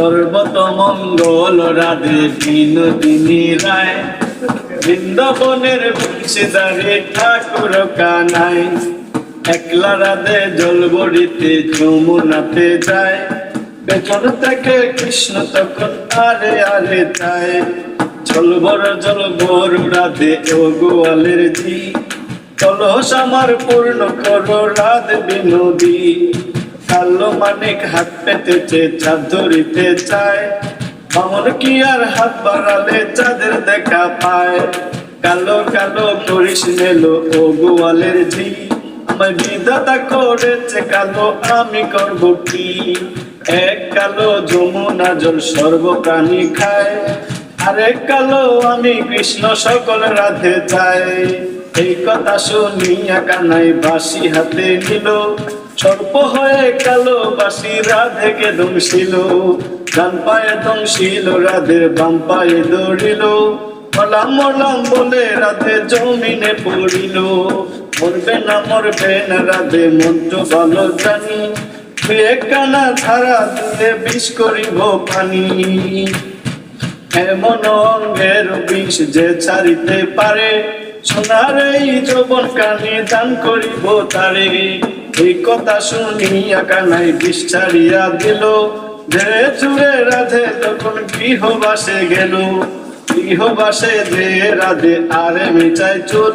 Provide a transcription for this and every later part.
সর্বত মঙ্গল রাধে বিনোদিনী রায়। বৃন্দাবনের বংশীদারে ঠাকুর কানাই একলা রাধে জলবড়িতে যমুনাতে যায়। পেছন থেকে কৃষ্ণ তখন আরে আরে যায় জলবর জলবর রাধে ও গোয়ালের জি। কলস আমার পূর্ণ করো রাধে বিনোদী। কালো মানিক হাত পেতেছে, চাঁদ ধরিতে চায়। আমার কি আর হাত বাড়ালে চাঁদের দেখা পায়। কালো কালো করিস মেলো, ও গোয়ালের ঝি আমায় বিধাতা করেছে, কালো আমি করব কি? এক কালো যমুনা জল সর্বপ্রাণী খায় আরেক কালো আমি কৃষ্ণ সকল রাধে চাই। এই কথা শুনিয়া কানাই বাসি হাতে নিল সর্প হয়ে কালো বাসি রাধেকে দংশিল। ডান পায়ে দংশিল রাধের বাম পায়ে দৌড়িল। মলাম মলাম বলে রাধে জমিনে পড়িল। মরবে না মরবে না রাধে, মন্ত্র ভালো জানি। কানা ধারা দিলে বিষ করিব পানি। এমন অঙ্গের বিষ যে ছাড়িতে পারে, সোনার এই যৌবন কানে দান করিব তারে। এই কথা শুনিয়া কানাই ছাড়িয়া দিল। ধীরে চুরে রাধে তখন গৃহবাসে গেল। গৃহবাসে যে রাধে, আরে মিটাই চুল।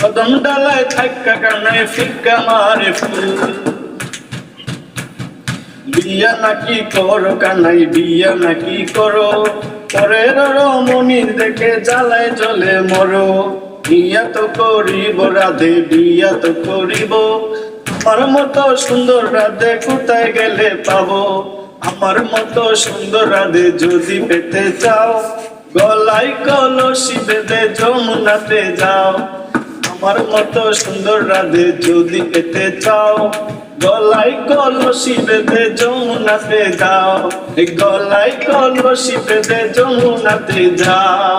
কদম ডালায় থাকা কানাই ফিক্কা মারে ফুল। বিয়া নাকি করো কানাই, বিয়া নাকি করো। পরের রমণীর দেখে জ্বালায় জলে মরো। বিয়া তো করিব রাধে, বিয়া তো করিব। আমার মতো সুন্দর রাধে কোথায় গেলে পাবো? আমার মতো সুন্দর রাধে যদি পেতে চাও, গলায় কলসি বেঁধে যমুনাতে যাও। আমার মতো সুন্দর রাধে যদি পেতে চাও, গলায় কলসি বেঁধে যমুনাতে যাও। গলায় কলসি বেঁধে যমুনাতে যাও।